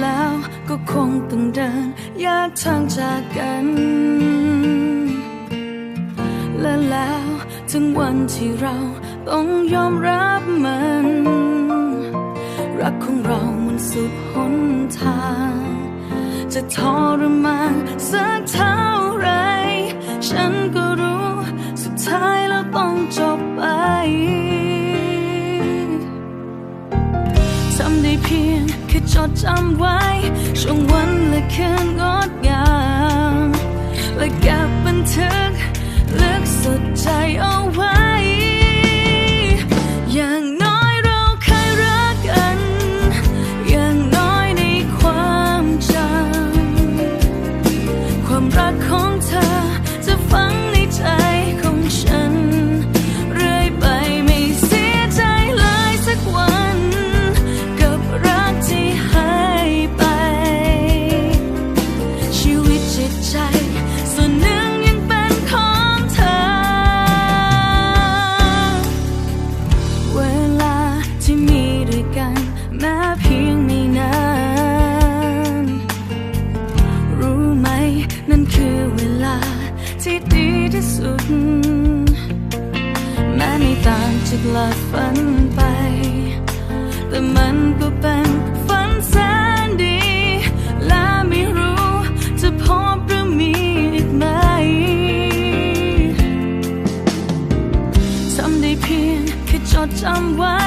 แล้วก็คงต้องเดินแยกทางจากกัน และแล้วถึงวันที่เราต้องยอมรับมัน รักของเรามันสุดหนทาง จะทรมานสักเท่าไร ฉันก็รู้สุดท้ายแล้วต้องจบไป ทำได้เพียงแค่จดจำไว้ ช่วงวันและคืนงดงามและเก็บบันทึกลึกสุดใจเอาไว้ อย่างน้อยเราเคยรักกัน อย่างน้อยในความจำความรักของเธอ กันแม้เพียงไม่นานรู้ไหมนั่นคือเวลาที่ดีที่สุด แม้ไม่ต่างจากหลับฝันไป แต่มันก็เป็นฝัน ยนแค่จดจำไว้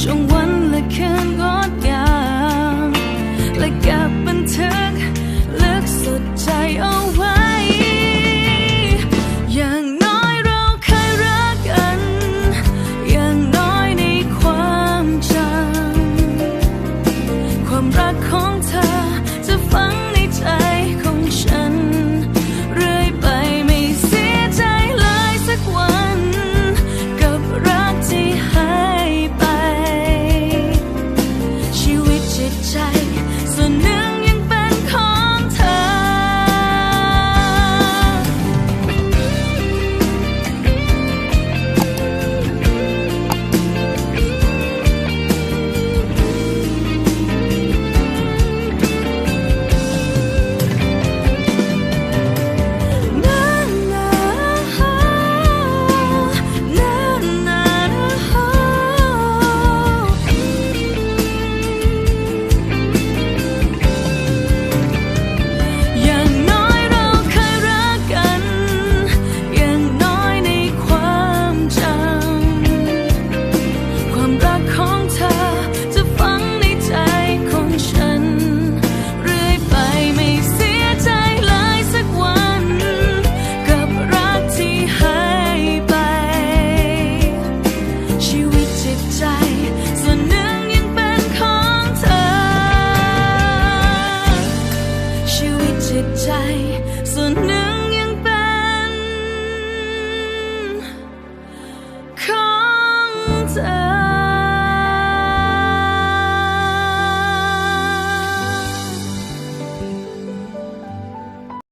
ช่วงวันและคืนงดงามและเก็บเป็น